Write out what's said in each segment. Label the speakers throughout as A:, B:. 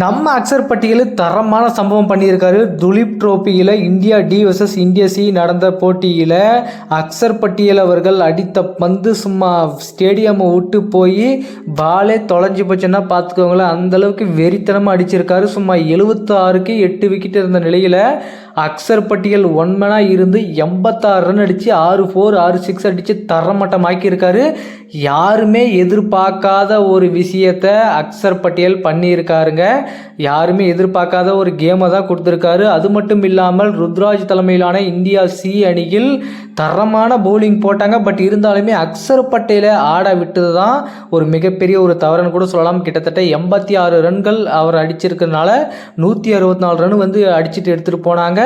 A: நம்ம அக்சர் பட்டியலில் தரமான சம்பவம் பண்ணியிருக்காரு. Duleep ட்ரோஃபியில் India D versus India C நடந்த போட்டியில் அக்சர் பட்டியல் அவர்கள் அடித்த பந்து சும்மா ஸ்டேடியமை விட்டு போய் பாலே தொலைஞ்சு போச்சுன்னா பார்த்துக்கோங்களேன் அந்தளவுக்கு வெறித்தனமாக அடிச்சிருக்காரு. சும்மா எழுபத்தாறுக்கு எட்டு விக்கெட் இருந்த நிலையில் அக்சர் பட்டியல் ஒன்மனாக இருந்து எண்பத்தாறு ரன் அடித்து ஆறு ஃபோர் ஆறு சிக்ஸ் அடித்து தரமட்டமாக்கியிருக்காரு. யாருமே எதிர்பார்க்காத ஒரு விஷயத்தை அக்சர் பட்டியல் பண்ணியிருக்காருங்க. யாருமே எதிர்பார்க்காத ஒரு கேமை தான் கொடுத்துருக்காரு. அது மட்டும் இல்லாமல் ருத்ராஜ் தலைமையிலான இந்தியா சி அணியில் தரமான பவுலிங் போட்டாங்க. பட் இருந்தாலுமே அக்சர் பட்டேலை ஆட விட்டது தான் ஒரு மிகப்பெரிய ஒரு தவறுன்னு கூட சொல்லலாம். கிட்டத்தட்ட எண்பத்தி ஆறு ரன்கள் அவர் அடிச்சிருக்கிறதுனால நூற்றி அறுபத்தி நாலு ரன் வந்து அடிச்சுட்டு எடுத்துகிட்டு போனாங்க.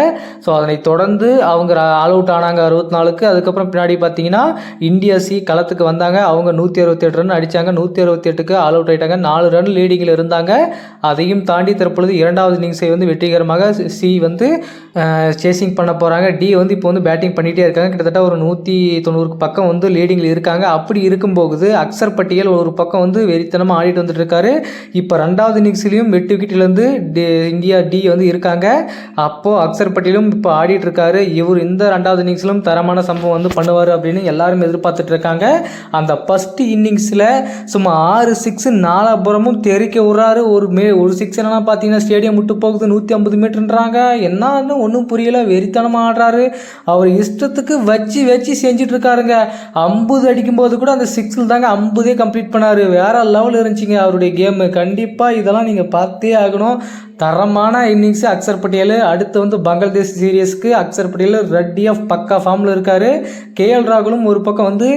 A: ஸோ அதனை தொடர்ந்து அவங்க ஆல் அவுட் ஆனாங்க அறுபத்தி நாலுக்கு. அதுக்கப்புறம் பின்னாடி பார்த்தீங்கன்னா இந்தியா சி களத்துக்கு வந்தாங்க. அவங்க நூற்றி அறுபத்தெட்டு ரன் அடித்தாங்க நூற்றி அறுபத்தெட்டுக்கு ஆல் அவுட் ஆயிட்டாங்க. நாலு ரன் லீடிங்கில் இருந்தாங்க. அதை அதையும் தாண்டி தற்பொழுது இரண்டாவது இன்னிங்ஸை வந்து வெற்றிகரமாக சி வந்து சேசிங் பண்ண போகிறாங்க டி வந்து இப்போ வந்து பேட்டிங் பண்ணிகிட்டே இருக்காங்க. கிட்டத்தட்ட ஒரு நூற்றி தொண்ணூறுக்கு பக்கம் வந்து லீடிங்கில் இருக்காங்க. அப்படி இருக்கும்போது அக்சர் பட்டியல் ஒரு பக்கம் வந்து வெறித்தனமாக ஆடிட்டு வந்துட்டு இருக்காரு. இப்போ ரெண்டாவது இன்னிங்ஸ்லேயும் எட்டு விக்கெட்லேருந்து இந்தியா டி வந்து இருக்காங்க. அப்போது அக்சர் பட்டியலும் இப்போ ஆடிட்டு இருக்காரு. இவர் இந்த ரெண்டாவது இன்னிங்ஸ்லும் தரமான சம்பவம் வந்து பண்ணுவார் அப்படின்னு எல்லாரும் எதிர்பார்த்துட்டு இருக்காங்க. அந்த ஃபஸ்ட் இன்னிங்ஸில் சும்மா ஆறு சிக்ஸ் நாலாபுரமும் தெறிக்க விட்றாரு. ஒரு மே ஒரு சிக்ஸ் எல்லாம் பார்த்தீங்கன்னா ஸ்டேடியம் விட்டு போகுது நூற்றி ஐம்பது மீட்டர்ன்றாங்க. என்னன்னு ஒன்றும் புரியல. வெறித்தனமாக ஆடுறாரு. அவர் இஷ்டத்துக்கு வச்சு வச்சு செஞ்சிட்ருக்காருங்க. ஐம்பது அடிக்கும்போது கூட அந்த சிக்ஸில் தாங்க ஐம்பதே கம்ப்ளீட் பண்ணார். வேறு லெவல் இருந்துச்சுங்க அவருடைய கேமு கண்டிப்பாக இதெல்லாம் நீங்கள் பார்த்தே ஆகணும். தரமான இன்னிங்ஸ் அக்சர் பட்டியல் அடுத்து வந்து பங்களாதேஷ் சீரியஸ்க்கு அக்சர் பட்டியல் ரெட்டி ஆஃப் பக்கா ஃபார்மில் இருக்கார். கேஎல் ராகுலும் ஒரு பக்கம் வந்து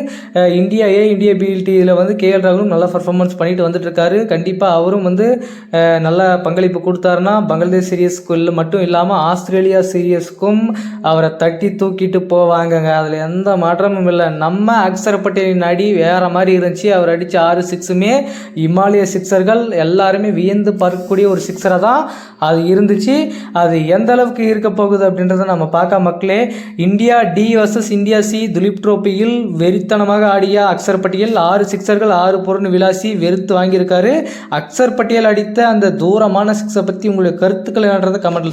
A: இந்தியா ஏ இந்தியா பிஎல்டியில் வந்து கேஎல் ராகுலும் நல்லா பர்ஃபார்மன்ஸ் பண்ணிட்டு வந்துட்டு இருக்காரு கண்டிப்பாக அவரும் வந்து நல்ல பங்களிப்பு கொடுத்தாருன்னா பங்களாதேஷ் சீரியஸ்க்குள்ள மட்டும் இல்லாமல் ஆஸ்திரேலியா சீரியஸ்க்கும் அவரை தட்டி தூக்கிட்டு போவாங்கங்க. அதில் எந்த மாற்றமும் இல்லை. நம்ம அக்சர் பட்டேலின் அடி வேறு மாதிரி இருந்துச்சு. அவர் அடித்த ஆறு சிக்ஸுமே இமாலய சிக்ஸர்கள் எல்லாருமே வியந்து பார்க்கக்கூடிய ஒரு சிக்ஸரை தான் அது இருந்துச்சு. அது எந்த அளவுக்கு இருக்க போகுது அப்படின்றத நம்ம பார்க்க மக்களே. India D versus India C Duleep ட்ரோபியில் வெறித்தனமாக ஆடிய அக்சர் பட்டியல் ஆறு சிக்ஸர்கள் ஆறு பொருள் விளாசி வெறுத்து வாங்கியிருக்காரு. அக்சர் பட்டியல் அடித்த அந்த தூரமான சிக்ஸை பற்றி உங்களுடைய கருத்துக்கள் என்னன்றதை கமெண்ட்டில்